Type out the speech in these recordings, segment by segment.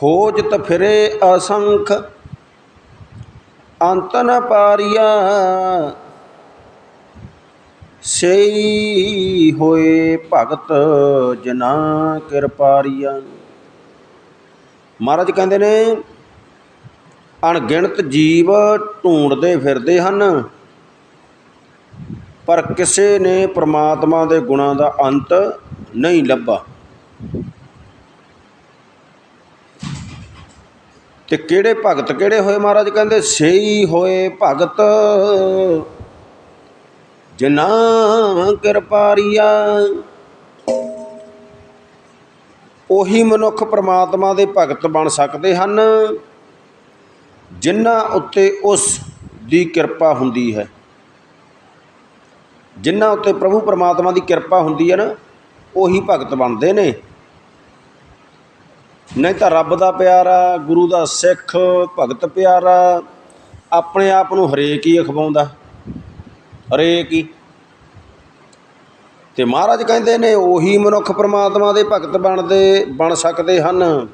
ਖੋਜਤ ਫਿਰੇ ਅਸੰਖ, ਅੰਤ ਨ ਪਾਰੀਆ। ਸਈ ਹੋਏ ਭਗਤ ਜਨਾ ਕਿਰਪਾਰੀਆ ਮਹਾਰਾਜ ਕਹਿੰਦੇ ਨੇ, ਅਣਗਿਣਤ ਜੀਵ ਢੂੰਡਦੇ ਫਿਰਦੇ ਹਨ, ਪਰ ਕਿਸੇ ਨੇ ਪ੍ਰਮਾਤਮਾ ਦੇ ਗੁਣਾਂ ਦਾ ਅੰਤ ਨਹੀਂ ਲੱਭਾ। ਤੇ ਕਿਹੜੇ ਭਗਤ ਕਿਹੜੇ ਹੋਏ ਮਹਾਰਾਜ ਕਹਿੰਦੇ, ਸਈ ਹੋਏ ਭਗਤ। ਜਿਨਾ ਕਿਰਪਾਰੀਆ ਉਹੀ ਮਨੁੱਖ ਪ੍ਰਮਾਤਮਾ ਦੇ ਭਗਤ ਬਣ ਸਕਦੇ ਹਨ, ਜਿਨ੍ਹਾਂ ਉੱਤੇ ਉਸ ਦੀ ਕਿਰਪਾ ਹੁੰਦੀ ਹੈ। ਜਿਨ੍ਹਾਂ ਉੱਤੇ ਪ੍ਰਭੂ ਪਰਮਾਤਮਾ ਦੀ ਕਿਰਪਾ ਹੁੰਦੀ ਹੈ ਨਾ, ਉਹੀ ਭਗਤ ਬਣਦੇ ਨੇ। ਨਹੀਂ ਤਾਂ ਰੱਬ ਦਾ ਪਿਆਰਾ ਗੁਰੂ ਦਾ ਸਿੱਖ, ਭਗਤ ਪਿਆਰਾ ਆਪਣੇ ਆਪ ਨੂੰ ਹਰੇਕ ਹੀ ਅਖਵਾਉਂਦਾ। ਹਰੇਕ ਹੀ। ਤੇ ਮਹਾਰਾਜ ਕਹਿੰਦੇ ਨੇ, ਉਹੀ ਮਨੁੱਖ ਪਰਮਾਤਮਾ ਦੇ ਭਗਤ ਬਣਦੇ, ਬਣ ਸਕਦੇ ਹਨ,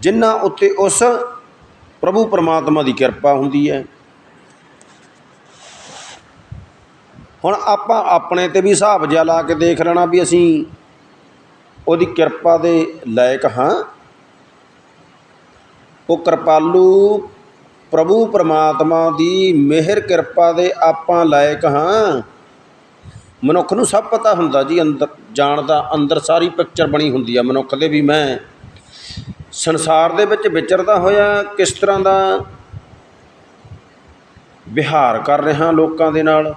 ਜਿਨ੍ਹਾਂ ਉੱਤੇ ਉਸ ਪ੍ਰਭੂ ਪਰਮਾਤਮਾ ਦੀ ਕਿਰਪਾ ਹੁੰਦੀ ਹੈ। ਹੁਣ ਆਪਾਂ ਆਪਣੇ ਤੇ ਵੀ ਹਿਸਾਬ ਜਿਹਾ ਲਾ ਕੇ ਦੇਖ ਲੈਣਾ ਵੀ ਅਸੀਂ ਉਹਦੀ ਕਿਰਪਾ ਦੇ ਲਾਇਕ ਹਾਂ। ਉਹ ਕਿਰਪਾਲੂ ਪ੍ਰਭੂ ਪਰਮਾਤਮਾ ਦੀ ਮਿਹਰ ਕਿਰਪਾ ਦੇ ਆਪਾਂ ਲਾਇਕ ਹਾਂ। ਮਨੁੱਖ ਨੂੰ ਸਭ ਪਤਾ ਹੁੰਦਾ ਜੀ, ਅੰਦਰ ਜਾਣਦਾ ਅੰਦਰ ਸਾਰੀ ਪਿਕਚਰ ਬਣੀ ਹੁੰਦੀ ਆ ਮਨੁੱਖ ਦੇ ਵੀ ਮੈਂ। ਸੰਸਾਰ ਦੇ ਵਿੱਚ ਵਿਚਰਦਾ ਹੋਇਆ ਕਿਸ ਤਰ੍ਹਾਂ ਦਾ ਵਿਹਾਰ ਕਰ ਰਿਹਾ ਲੋਕਾਂ ਦੇ ਨਾਲ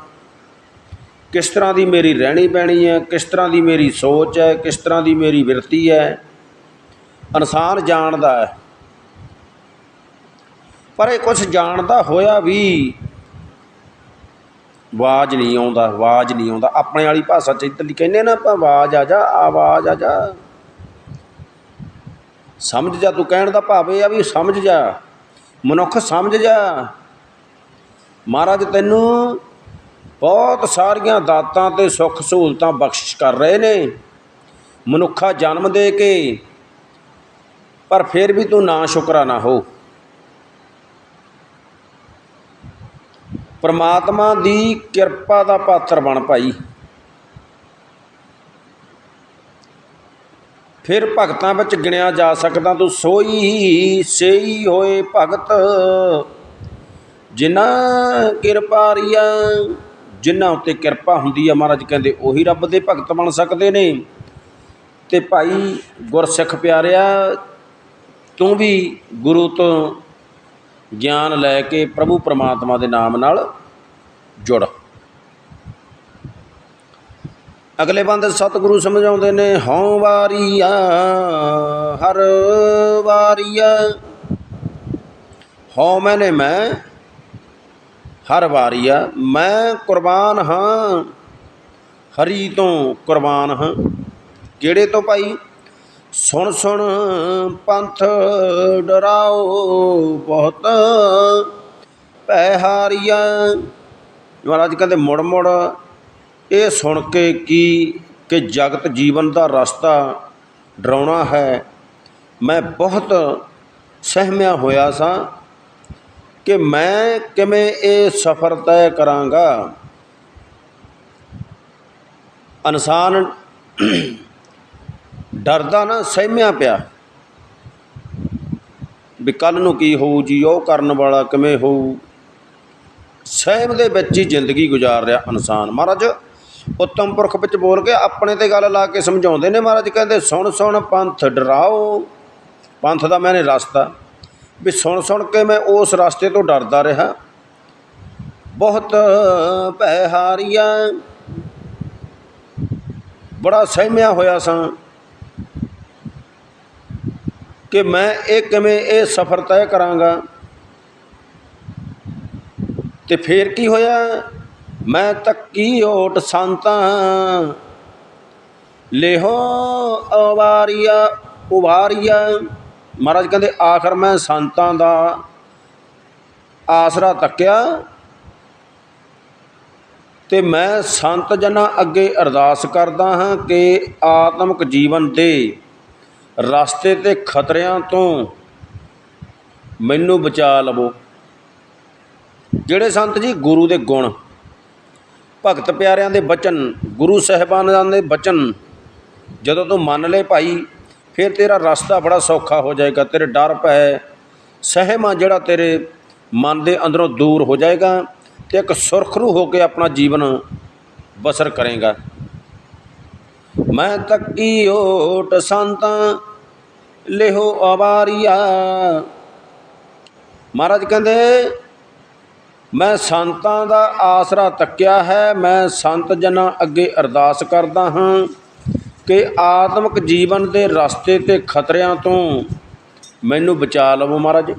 ਕਿਸ ਤਰ੍ਹਾਂ ਦੀ ਮੇਰੀ ਰਹਿਣੀ ਬਹਿਣੀ ਹੈ, ਕਿਸ ਤਰ੍ਹਾਂ ਦੀ ਮੇਰੀ ਸੋਚ ਹੈ, ਕਿਸ ਤਰ੍ਹਾਂ ਦੀ ਮੇਰੀ ਬਿਰਤੀ ਹੈ ਇਨਸਾਨ ਜਾਣਦਾ ਹੈ। ਪਰ ਇਹ ਕੁਝ ਜਾਣਦਾ ਹੋਇਆ ਵੀ ਆਵਾਜ਼ ਨਹੀਂ ਆਉਂਦਾ, ਆਵਾਜ਼ ਨਹੀਂ ਆਉਂਦਾ। ਆਪਣੇ ਵਾਲੀ ਭਾਸ਼ਾ ਚ ਇੱਧਰਲੀ ਕਹਿੰਦੇ ਨਾ ਆਪਾਂ, ਆਵਾਜ਼ ਆ ਜਾ, ਆਵਾਜ਼ ਆ ਜਾ। ਸਮਝ ਜਾ ਤੂੰ ਕਹਿਣ ਦਾ ਭਾਵ ਇਹ ਆ ਵੀ ਸਮਝ ਜਾ। ਮਨੁੱਖ ਸਮਝ ਜਾ। ਮਹਾਰਾਜ ਤੈਨੂੰ ਬਹੁਤ ਸਾਰੀਆਂ ਦਾਤਾਂ ਤੇ ਸੁੱਖ ਸਹੂਲਤਾਂ ਬਖਸ਼ਿਸ਼ ਕਰ ਰਹੇ ਨੇ। ਮਨੁੱਖਾ ਜਨਮ ਦੇ ਕੇ ਪਰ ਫਿਰ ਵੀ ਤੂੰ ਨਾ ਸ਼ੁਕਰਾਨਾ ਹੋ। ਪਰਮਾਤਮਾ ਦੀ ਕਿਰਪਾ ਦਾ ਪਾਤਰ ਬਣ ਭਾਈ। ਫਿਰ ਭਗਤਾਂ ਵਿੱਚ ਗਿਣਿਆ ਜਾ ਸਕਦਾ ਤੂੰ ਸੋਈ ਸੇਈ ਹੋਏ ਭਗਤ। ਜਿਨ੍ਹਾਂ ਕਿਰਪਾਰੀਆ ਜਿਨ੍ਹਾਂ ਉੱਤੇ ਕਿਰਪਾ ਹੁੰਦੀ ਆ ਮਹਾਰਾਜ ਕਹਿੰਦੇ, ਉਹੀ ਰੱਬ ਦੇ ਭਗਤ ਬਣ ਸਕਦੇ ਨੇ। ਅਤੇ ਭਾਈ ਗੁਰਸਿੱਖ ਪਿਆਰਿਆ, ਤੂੰ ਵੀ ਗੁਰੂ ਤੋਂ ਗਿਆਨ ਲੈ ਕੇ ਪ੍ਰਭੂ ਪਰਮਾਤਮਾ ਦੇ ਨਾਮ ਨਾਲ ਜੁੜ। ਅਗਲੇ ਬੰਦ ਸਤਿਗੁਰੂ ਸਮਝਾਉਂਦੇ ਨੇ, ਹਉ ਵਾਰੀਆ, ਹਰ ਵਾਰੀਆ। ਹਉ ਮੈਨੇ ਮੈਂ ਹਰ ਵਾਰੀਆ ਮੈਂ ਕੁਰਬਾਨ ਹਾਂ, ਹਰੀ ਤੋਂ ਕੁਰਬਾਨ ਹਾਂ। ਕਿਹੜੇ ਤੋਂ ਭਾਈ? ਸੁਣ ਸੁਣ ਪੰਥ ਡਰਾਓ ਬਹੁਤ ਪੈ ਹਾਰੀਆ। ਮਹਾਰਾਜ ਕਹਿੰਦੇ, ਮੁੜ ਮੁੜ ਇਹ ਸੁਣ ਕੇ ਕੀ ਕਿ ਜਗਤ ਜੀਵਨ ਦਾ ਰਸਤਾ ਡਰਾਉਣਾ ਹੈ। ਮੈਂ ਬਹੁਤ ਸਹਿਮਿਆ ਹੋਇਆ ਸਾਂ। ਕਿ ਮੈਂ ਕਿਵੇਂ ਇਹ ਸਫ਼ਰ ਤੈਅ ਕਰਾਂਗਾ? ਇਨਸਾਨ ਡਰਦਾ ਨਾ ਸਹਿਮਿਆ ਪਿਆ ਵੀ ਕੱਲ ਨੂੰ ਕੀ ਹੋਊ ਜੀ, ਉਹ ਕਰਨ ਵਾਲਾ ਕਿਵੇਂ ਹੋਊ? ਸਹਿਮ ਦੇ ਵਿੱਚ ਹੀ ਜ਼ਿੰਦਗੀ ਗੁਜ਼ਾਰ ਰਿਹਾ ਇਨਸਾਨ ਮਹਾਰਾਜ, ਉੱਤਮ ਪੁਰਖ ਵਿੱਚ ਬੋਲ ਕੇ ਆਪਣੇ ਤੇ ਗੱਲ ਲਾ ਕੇ ਸਮਝਾਉਂਦੇ ਨੇ ਮਹਾਰਾਜ, ਕਹਿੰਦੇ, ਸੁਣ ਸੁਣ ਪੰਥ, ਡਰਾਓ। ਪੰਥ ਦਾ ਮੈਨੇ ਰਸਤਾ। ਵੀ ਸੁਣ ਸੁਣ ਕੇ ਮੈਂ ਉਸ ਰਸਤੇ ਤੋਂ ਡਰਦਾ ਰਿਹਾ। ਬਹੁਤ ਭੈ ਹਾਰੀਆ ਬੜਾ ਸਹਿਮਿਆ ਹੋਇਆ ਸਾਂ ਕਿ ਮੈਂ ਇਹ ਕਿਵੇਂ ਇਹ ਸਫ਼ਰ ਤੈਅ ਕਰਾਂਗਾ। ਤੇ ਫੇਰ ਕੀ ਹੋਇਆ? ਮੈਂ ਤੱਕੀ ਓਟ ਸੰਤਾਂ, ਲੇਹੋ ਅਵਾਰੀਆ, ਉਵਾਰੀਆ ਮਹਾਰਾਜ ਕਹਿੰਦੇ, ਆਖਰ ਮੈਂ ਸੰਤਾਂ ਦਾ ਆਸਰਾ ਤੱਕਿਆ ਤੇ ਮੈਂ ਸੰਤ ਜਨਾਂ ਅੱਗੇ ਅਰਦਾਸ ਕਰਦਾ ਹਾਂ ਕਿ ਆਤਮਿਕ ਜੀਵਨ ਦੇ ਰਸਤੇ ਤੇ ਖਤਰਿਆਂ ਤੋਂ ਮੈਨੂੰ ਬਚਾ ਲਵੋ। ਜਿਹੜੇ ਸੰਤ ਜੀ ਗੁਰੂ ਦੇ ਗੁਣ, ਭਗਤ ਪਿਆਰਿਆਂ ਦੇ ਬਚਨ, ਗੁਰੂ ਸਾਹਿਬਾਨਾਂ ਦੇ ਬਚਨ ਜਦੋਂ ਤੂੰ ਮੰਨ ਲੈ ਭਾਈ ਫਿਰ ਤੇਰਾ ਰਸਤਾ ਬੜਾ ਸੌਖਾ ਹੋ ਜਾਏਗਾ, ਤੇਰੇ ਡਰ ਭੈ ਸਹਿਮਾ ਜਿਹੜਾ ਤੇਰੇ ਮਨ ਦੇ ਅੰਦਰੋਂ ਦੂਰ ਹੋ ਜਾਏਗਾ ਤੇ ਇੱਕ ਸੁਰਖਰੂ ਹੋ ਕੇ ਆਪਣਾ ਜੀਵਨ ਬਸਰ ਕਰੇਗਾ। ਮੈਂ ਤੱਕੀ ਓਟ ਸੰਤਾਂ, ਲਿਹੋ ਆਵਾਰੀਆ। ਮਹਾਰਾਜ ਕਹਿੰਦੇ, ਮੈਂ ਸੰਤਾਂ ਦਾ ਆਸਰਾ ਤੱਕਿਆ ਹੈ, ਮੈਂ ਸੰਤ ਜਨਾਂ ਅੱਗੇ ਅਰਦਾਸ ਕਰਦਾ ਹਾਂ। ਕਿ ਆਤਮਿਕ ਜੀਵਨ ਦੇ ਰਸਤੇ ਤੇ ਖਤਰਿਆਂ ਤੋਂ ਮੈਨੂੰ ਬਚਾ ਲਵੋ ਮਹਾਰਾਜ।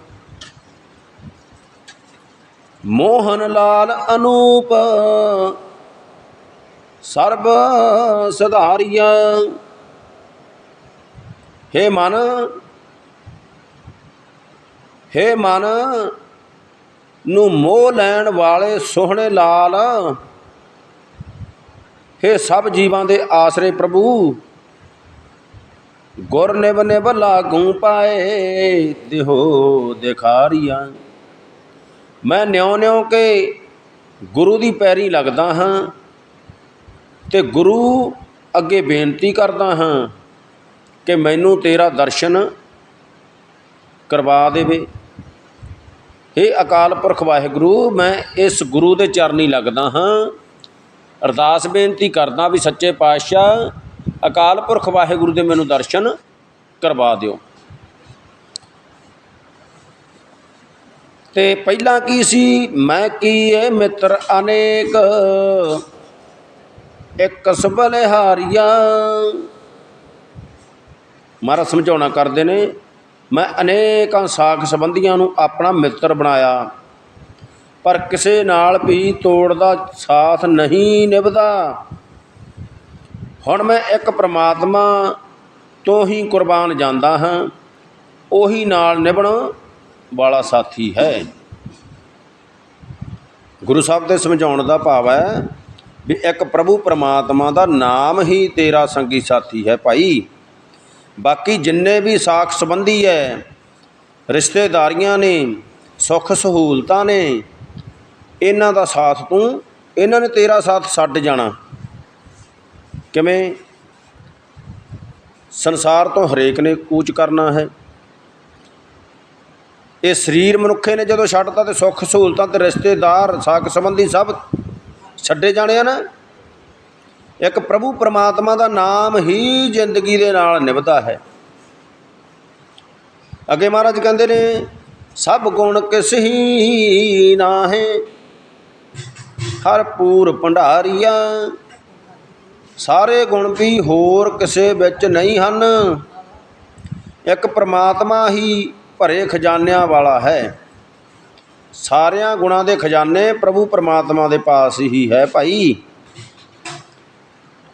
ਮੋਹਨ ਲਾਲ ਅਨੂਪ, ਸਰਬ ਸੁਧਾਰੀਆ। ਹੇ ਮਨ ਹੇ ਮਨ ਨੂੰ ਮੋਹ ਲੈਣ ਵਾਲੇ ਸੋਹਣੇ ਲਾਲ ਹੇ ਸਭ ਜੀਵਾਂ ਦੇ ਆਸਰੇ ਪ੍ਰਭੂ, ਗੁਰ ਨਿਵ ਨਿਵ ਲਾਗੂ ਪਾਏ, ਦਿਹੋ ਦਿਖਾਰੀਆਂ। ਮੈਂ ਨਿਉ ਨਿਉ ਕੇ ਗੁਰੂ ਦੀ ਪੈਰੀ ਲੱਗਦਾ ਹਾਂ ਤੇ ਗੁਰੂ ਅੱਗੇ ਬੇਨਤੀ ਕਰਦਾ ਹਾਂ ਕਿ ਮੈਨੂੰ ਤੇਰਾ ਦਰਸ਼ਨ ਕਰਵਾ ਦੇਵੇ। ਹੇ ਅਕਾਲ ਪੁਰਖ ਵਾਹਿਗੁਰੂ, ਮੈਂ ਇਸ ਗੁਰੂ ਦੇ ਚਰਨੀ ਲੱਗਦਾ ਹਾਂ ਅਰਦਾਸ ਬੇਨਤੀ ਕਰਦਾ ਵੀ ਸੱਚੇ ਪਾਤਸ਼ਾਹ, ਅਕਾਲ ਪੁਰਖ ਵਾਹਿਗੁਰੂ ਦੇ ਮੈਨੂੰ ਦਰਸ਼ਨ ਕਰਵਾ ਦਿਓ। ਤੇ ਪਹਿਲਾਂ ਕੀ ਸੀ? ਮੈਂ ਕੀ ਇਹ ਮਿੱਤਰ ਅਨੇਕ? ਇੱਕ ਸਬਲਿਹਾਰੀਆ। ਮਹਾਰਾਜ ਸਮਝਾਉਣਾ ਕਰਦੇ ਨੇ, ਮੈਂ ਅਨੇਕਾਂ ਸਾਖ ਸੰਬੰਧੀਆਂ ਨੂੰ ਆਪਣਾ ਮਿੱਤਰ ਬਣਾਇਆ। ਪਰ ਕਿਸੇ ਨਾਲ ਵੀ ਤੋੜ ਦਾ ਸਾਥ ਨਹੀਂ ਨਿਭਦਾ। ਹੁਣ ਮੈਂ ਇੱਕ ਪ੍ਰਮਾਤਮਾ ਤੋਂ ਹੀ ਕੁਰਬਾਨ ਜਾਂਦਾ ਹਾਂ। ਉਹੀ ਨਾਲ ਨਿਭਣ ਵਾਲਾ ਸਾਥੀ ਹੈ। ਗੁਰੂ ਸਾਹਿਬ ਦੇ ਸਮਝਾਉਣ ਦਾ ਭਾਵ ਹੈ ਵੀ ਇੱਕ ਪ੍ਰਭੂ ਪਰਮਾਤਮਾ ਦਾ ਨਾਮ ਹੀ ਤੇਰਾ ਸੰਗੀ ਸਾਥੀ ਹੈ ਭਾਈ। ਬਾਕੀ ਜਿੰਨੇ ਵੀ ਸਾਖ ਸੰਬੰਧੀ ਹੈ, ਰਿਸ਼ਤੇਦਾਰੀਆਂ ਨੇ, ਸੁੱਖ ਸਹੂਲਤਾਂ ਨੇ ਇਹਨਾਂ ਦਾ ਸਾਥ ਤੂੰ, ਇਹਨਾਂ ਨੇ ਤੇਰਾ ਸਾਥ ਛੱਡ ਜਾਣਾ। ਕਿਵੇਂ? ਸੰਸਾਰ ਤੋਂ ਹਰੇਕ ਨੇ ਕੂਚ ਕਰਨਾ ਹੈ। ਇਹ ਸਰੀਰ ਮਨੁੱਖੇ ਨੇ ਜਦੋਂ ਛੱਡਤਾ ਤੇ ਸੁੱਖ ਸਹੂਲਤਾਂ ਤੇ ਰਿਸ਼ਤੇਦਾਰ ਸਾਕ ਸੰਬੰਧੀ ਸਭ ਛੱਡੇ ਜਾਣੇ ਆ ਨਾ। ਇੱਕ ਪ੍ਰਭੂ ਪਰਮਾਤਮਾ ਦਾ ਨਾਮ ਹੀ ਜ਼ਿੰਦਗੀ ਦੇ ਨਾਲ ਨਿਭਦਾ ਹੈ। ਅੱਗੇ ਮਹਾਰਾਜ ਕਹਿੰਦੇ ਨੇ, ਸਭ ਗੁਣ ਕਿਸ ਹੀ ਨਾਹੇ ਹਰ ਪੂਰ ਭੰਡਾਰੀਆ। ਸਾਰੇ ਗੁਣ ਵੀ ਹੋਰ ਕਿਸੇ ਵਿੱਚ ਨਹੀਂ ਹਨ। ਇੱਕ ਪ੍ਰਮਾਤਮਾ ਹੀ ਭਰੇ ਖਜ਼ਾਨਿਆਂ ਵਾਲਾ ਹੈ। ਸਾਰਿਆਂ ਗੁਣਾਂ ਦੇ ਖਜ਼ਾਨੇ ਪ੍ਰਭੂ ਪ੍ਰਮਾਤਮਾ ਦੇ ਪਾਸ ਹੀ ਹੈ ਭਾਈ।